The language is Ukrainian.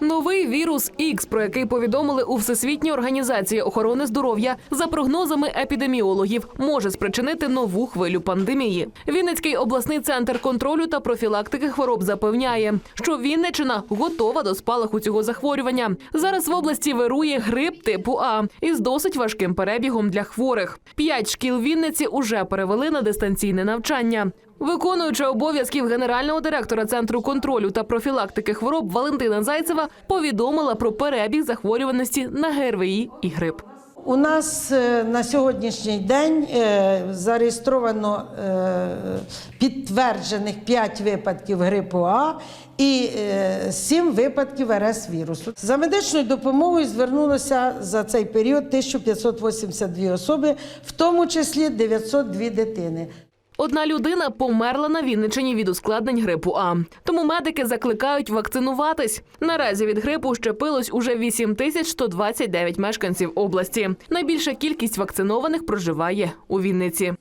Новий вірус X, про який повідомили у Всесвітній організації охорони здоров'я, за прогнозами епідеміологів, може спричинити нову хвилю пандемії. Вінницький обласний центр контролю та профілактики хвороб запевняє, що Вінниччина готова до спалаху цього захворювання. Зараз в області вирує грип типу А із досить важким перебігом для хворих. П'ять шкіл Вінниці уже перевели на дистанційне навчання. Виконуюча обов'язків генерального директора центру контролю та профілактики хвороб Валентина Зайцева повідомила про перебіг захворюваності на ГРВІ і грип. У нас е, на сьогоднішній день е, зареєстровано е, підтверджених 5 випадків грипу А і 7 випадків РС вірусу. За медичною допомогою звернулося за цей період 1582 особи, в тому числі 902 дитини. Одна людина померла на Вінничині від ускладнень грипу А. Тому медики закликають вакцинуватись. Наразі від грипу щепилось уже 8129 мешканців області. Найбільша кількість вакцинованих проживає у Вінниці.